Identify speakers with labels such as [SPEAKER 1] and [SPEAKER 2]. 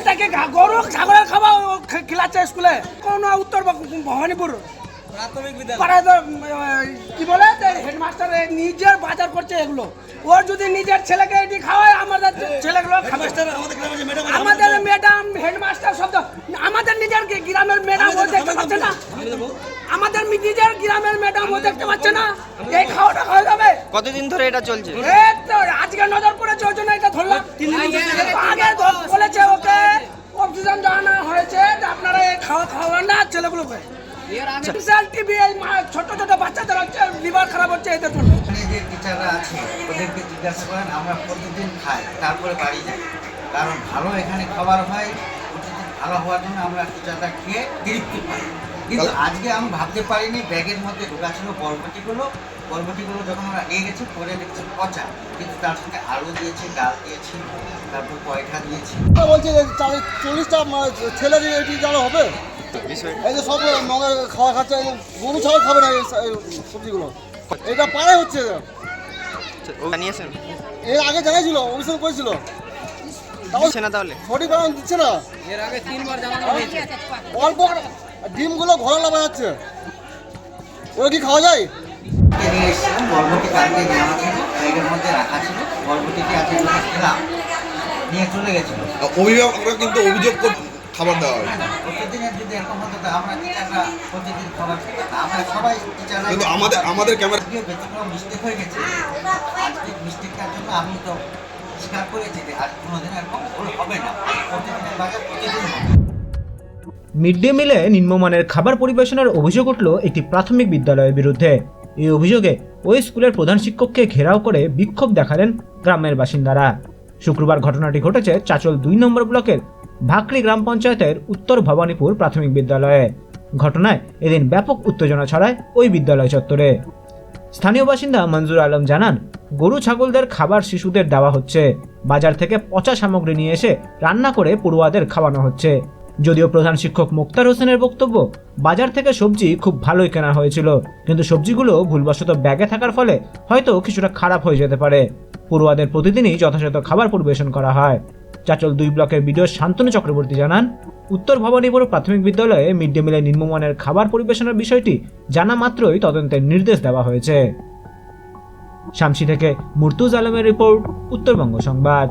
[SPEAKER 1] এটাকে গরু ছাগলের খাবার ও খে- খিলাচ্ছে স্কুলে। কোন উত্তর ভবানীপুর কি বলে হেডমাস্টার নিজের বাজার করছে এগুলো। ওর যদি নিজের ছেলেকে এটি খাওয়ায় আমাদের ছেলেগুলো আমাদের ম্যাডাম হেডমাস্টার তো- আমাদের নিজের গ্রামের ম্যাডাম ও দেখতে পাচ্ছে না? আমাদের নিজের গ্রামের ম্যাডাম ও দেখতে পাচ্ছে না? এই খাওয়াটা খাওয়া যাবে?
[SPEAKER 2] কতদিন ধরে এটা চলছে?
[SPEAKER 1] এই আজকে নজর পড়েছে ওই জন্য এটা ধরলাম। আগে ধর- বলেছে ওকে অক্সিজেন জানা হয়েছে যে আপনারা এই খাওয়া খাওয়ান না ছেলেগুলোকে স্পেশাল টিভি এই মা- ছোট ছোট বাচ্চাদের হচ্ছে লিভার খারাপ হচ্ছে এদের জন্য।
[SPEAKER 3] যে টিচাররা আছে ওদেরকে জিজ্ঞাসা করেন আমরা প্রতিদিন খাই তারপরে বাড়ি যাই। কারণ ভালো এখানে খাবার হয় প্রতিদিন ভালো হওয়ার জন্য আমরা টিচাররা খেয়ে তৃপ্তি পাই। কিন্তু আজকে আমি ভাবতে পারিনি ব্যাগের মধ্যে ঢোকা ছিল বরবটিগুলো। বরবটিগুলো যখন আমরা নিয়ে গেছি পরে দেখছি পচা। কিন্তু তার সাথে আলু দিয়েছি ডাল দিয়েছি তারপর পয়সা দিয়েছি।
[SPEAKER 4] বলছে চল্লিশটা ছেলে দিয়ে এটি হবে?
[SPEAKER 2] বিষয়
[SPEAKER 4] এই যে সব নগর খাওয়া খাচ্ছে গরু ছাগল খাবে না এই সবজিগুলো। এটা পাড়ায় হচ্ছে
[SPEAKER 2] জানিয়েছেন
[SPEAKER 4] এর আগে জানাইছিল অভিযোগ করেছিল।
[SPEAKER 2] দিচ্ছে না তাহলে?
[SPEAKER 4] সঠিক কারণ দিচ্ছে না। এর আগে তিনবার জানানো হয়েছে। অল্প ডিমগুলো ঘরে লাগা যাচ্ছে। ওরা কি খাওয়া যায়?
[SPEAKER 3] নিয়ে এসেছিলাম বরবটি কালকে নেওয়া ছিল ব্যাগের মধ্যে রাখা ছিল। বরবটিটি আছে খেলাম। নিয়ে চলে গেছিল।
[SPEAKER 5] অভিভাবকরা কিন্তু অভিযোগ করে খাবার দেওয়া হয়। কিন্তু আমাদের আমাদের ক্যামেরা
[SPEAKER 3] মিস্টেক হয়ে গেছে। মিস্টেকটার জন্য আমি তো স্বীকার করেছি যে আজ কোনোদিন এরকম ভুল হবে না। প্রতিদিনের বাজার প্রতিদিন হবে।
[SPEAKER 6] মিড ডে মিলে নিম্নমানের খাবার পরিবেশনের অভিযোগ উঠল একটি প্রাথমিক বিদ্যালয়ের বিরুদ্ধে। এই অভিযোগে ওই স্কুলের প্রধান শিক্ষককে ঘেরাও করে বিক্ষোভ দেখালেন গ্রামের বাসিন্দারা। শুক্রবার ঘটনাটি ঘটেছে চাচল দুই নম্বর ব্লকের ভাকরি গ্রাম পঞ্চায়েতের উত্তর ভবানীপুর প্রাথমিক বিদ্যালয়ে। ঘটনায় এদিন ব্যাপক উত্তেজনা ছড়ায় ওই বিদ্যালয় চত্বরে। স্থানীয় বাসিন্দা মঞ্জুর আলম জানান, গরু ছাগলদের খাবার শিশুদের দেওয়া হচ্ছে। বাজার থেকে পচা সামগ্রী নিয়ে এসে রান্না করে পড়ুয়াদের খাওয়ানো হচ্ছে। যদিও প্রধান শিক্ষক মুক্তার হোসেনের বক্তব্য, বাজার থেকে সবজি খুব ভালোই কেনা হয়েছিল, কিন্তু সবজিগুলো ভুলবশত ব্যাগে থাকার ফলে হয়তো কিছুটা খারাপ হয়ে যেতে পারে। পড়ুয়াদের প্রতিদিনই যথাযথ খাবার পরিবেশন করা হয়। চাচল দুই ব্লকের বিডিও শান্তনু চক্রবর্তী জানান, উত্তর ভবানীপুর প্রাথমিক বিদ্যালয়ে মিড ডে মিলে নিম্নমানের খাবার পরিবেশনের বিষয়টি জানা মাত্রই তদন্তের নির্দেশ দেওয়া হয়েছে। শামসি থেকে মুর্তুজ আলমের রিপোর্ট, উত্তরবঙ্গ সংবাদ।